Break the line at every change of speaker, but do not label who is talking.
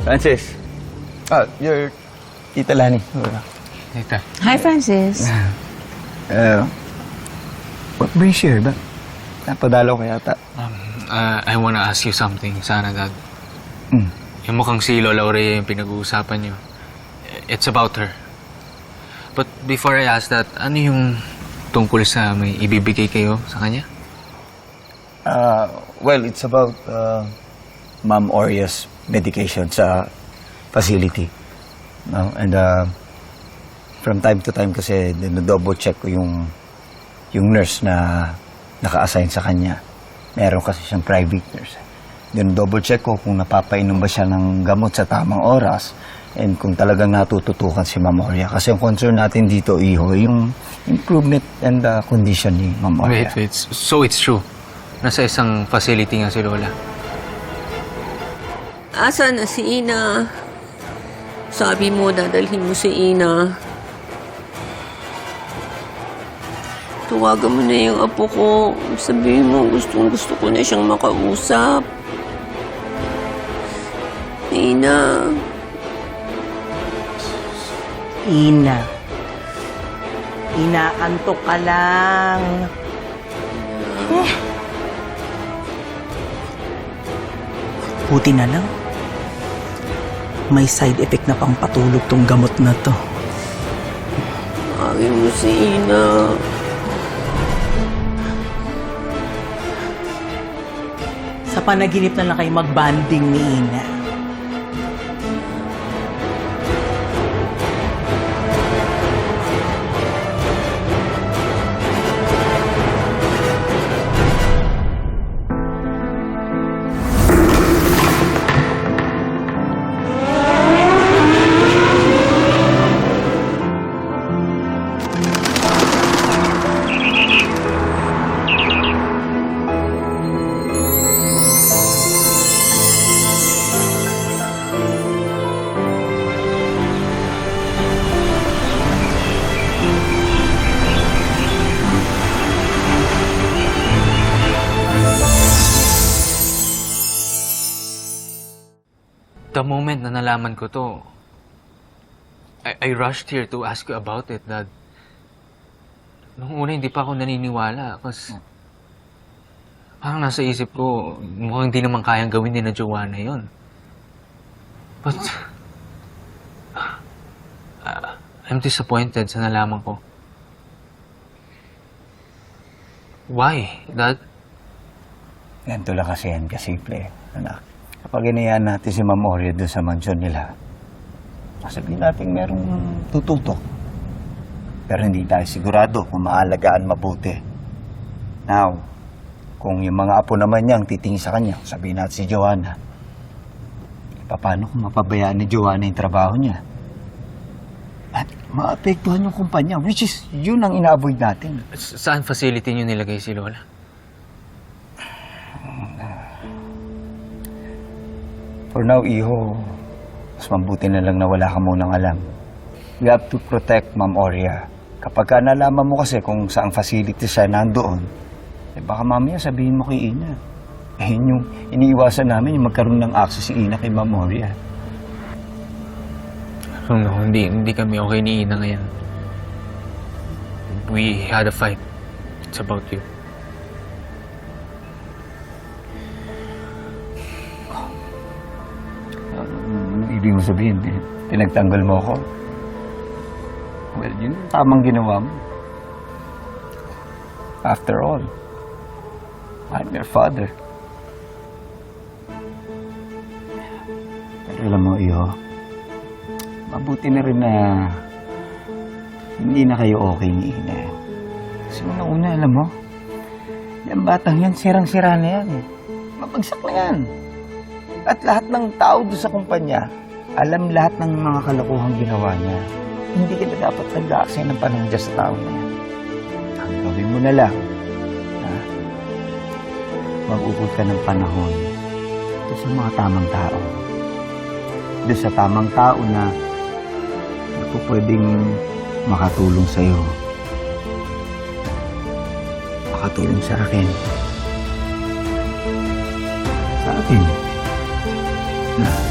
Francis. Ah, your Tita Lani.
Tita.
Hi, Francis.
Uh, what brings you here? Ba? Napadalaw ka yata.
Um, uh, I wanna ask you something, sana, Dad.
Hmm.
Yung mukhang si Lola Aurea yung pinag-uusapan niyo. It's about her. But before I ask that, ano yung tungkol sa may ibibigay kayo sa kanya?
Uh, well, it's about uh, Ma'am Oria's medication sa facility. No? And uh, from time to time kasi double check ko yung yung nurse na naka-assign sa kanya. Meron kasi siyang private nurse. double check ko kung napapainom ba siya ng gamot sa tamang oras and kung talagang natututukan si Ma'am Oria. Kasi ang concern natin dito, Iho, yung improvement and uh, condition ni Ma'am Oria.
Wait, wait. So it's true. Nasa isang facility nga si Lola.
Asa na si Ina? Sabi mo, dadalhin mo si Ina. Tuwagan mo na yung apo ko. Sabihin mo, gustong gusto ko na siyang makausap. Ina,
Ina. Inaantok ka lang. Eh. Buti na lang. May side effect na pang patulog tong gamot na to.
tawagin mo si Ina.
Sa panaginip na lang kayo magbanding ni Ina.
The moment na nalaman ko to, I, I rushed here to ask you about it, Dad. Nung una, hindi pa ako naniniwala. Kasi parang nasa isip ko, mukhang hindi naman kayang gawin ni na Joanna yun. But, uh, I'm disappointed sa nalaman ko. Why, Dad?
Ganito lang kasi yan, kasimple, anak. Kapag inayaan natin si Ma'am Oria doon sa mansyon nila, sabihin natin merong tututok. Pero hindi tayo sigurado kung maalagaan mabuti. Now, kung yung mga apo naman niyang titingin sa kanya, sabihin natin si Joanna, paano kung mapabayaan ni Joanna yung trabaho niya? At maapektuhan yung kumpanya, which is yun ang ina-avoid natin.
Sa- Saan facility niyo nilagay si Lola?
For now, Iho, mas mabuti na lang na wala ka munang alam. We have to protect Ma'am Oria. Kapag ka nalaman mo kasi kung saang facility siya nandoon, eh baka mamaya sabihin mo kay Ina. Eh yun yung iniiwasan namin yung magkaroon ng access si Ina kay Ma'am Oria.
No, no, hindi, hindi kami okay ni Ina ngayon. We had a fight. It's about you.
Ibig mo sabihin, eh, pinagtanggol mo ako. Well, yun yung tamang ginawa mo. After all, I'm your father. Pero alam mo, Iho, mabuti na rin na hindi na kayo okay ni Ina. Kasi una-una, alam mo, yung batang yan, sirang-sira na yan. Mabagsak na yan. At lahat ng tao doon sa kumpanya, alam lahat ng mga kalokohang ginawa niya. Hindi ka na dapat nag-aaksaya ng dyan sa tao na yan. Ang gawin mo na lang, ha? mag-ukot ka ng panahon doon sa mga tamang tao. Doon sa tamang tao na ko pwedeng makatulong sa'yo. Makatulong sa akin. Sa akin. Na,